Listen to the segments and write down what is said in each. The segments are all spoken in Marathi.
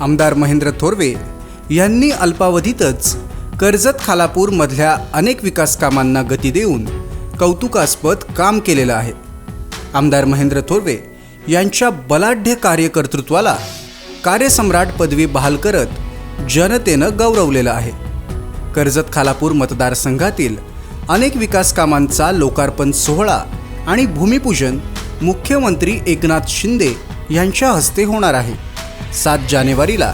आमदार महेंद्र थोरवे यांनी अल्पावधीतच कर्जत खालापूरमधल्या अनेक विकास कामांना गती देऊन कौतुकास्पद काम केलेलं आहे. आमदार महेंद्र थोरवे यांच्या बलाढ्य कार्यकर्तृत्वाला कार्यसम्राट पदवी बहाल करत जनतेनं गौरवलेलं आहे. कर्जत खालापूर मतदारसंघातील अनेक विकास कामांचा लोकार्पण सोहळा आणि भूमिपूजन मुख्यमंत्री एकनाथ शिंदे यांच्या हस्ते होणार आहे. सात जानेवारीला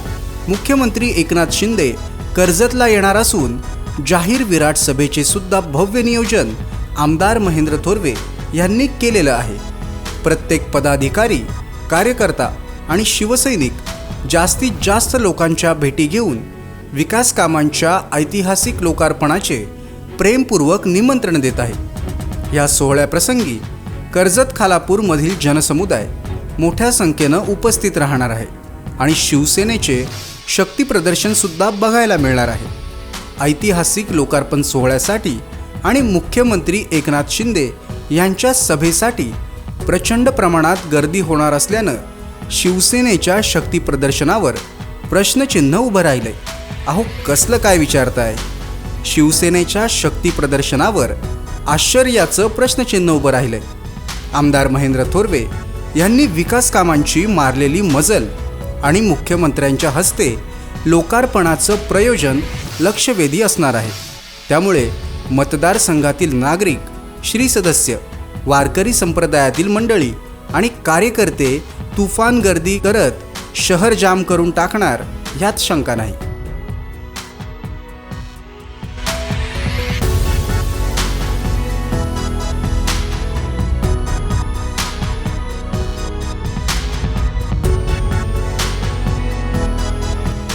मुख्यमंत्री एकनाथ शिंदे कर्जतला येणार असून जाहीर विराट सभेचे सुद्धा भव्य नियोजन आमदार महेंद्र थोरवे यांनी केलेलं आहे. प्रत्येक पदाधिकारी कार्यकर्ता आणि शिवसैनिक जास्तीत जास्त लोकांच्या भेटी घेऊन विकास कामांच्या ऐतिहासिक लोकार्पणाचे प्रेमपूर्वक निमंत्रण देत आहे. या सोहळ्याप्रसंगी कर्जत खालापूरमधील जनसमुदाय मोठ्या संख्येनं उपस्थित राहणार आहे. आणि शिवसेनेचे शक्तीप्रदर्शनसुद्धा बघायला मिळणार आहे. ऐतिहासिक लोकार्पण सोहळ्यासाठी आणि मुख्यमंत्री एकनाथ शिंदे यांच्या सभेसाठी प्रचंड प्रमाणात गर्दी होणार असल्यानं शिवसेनेच्या शक्तीप्रदर्शनावर प्रश्नचिन्ह उभं राहिलंय. अहो कसलं काय विचारताय? शिवसेनेच्या शक्तीप्रदर्शनावर आश्चर्याचं प्रश्नचिन्ह उभं राहिलंय. आमदार महेंद्र थोरवे यांनी विकास कामांची मारलेली मजल आणि मुख्यमंत्र्यांच्या हस्ते लोकार्पणाचं प्रयोजन लक्षवेधी असणार आहे. त्यामुळे मतदारसंघातील नागरिक श्री सदस्य वारकरी संप्रदायातील मंडळी आणि कार्यकर्ते तुफान गर्दी करत शहर जाम करून टाकणार यात शंका नाही.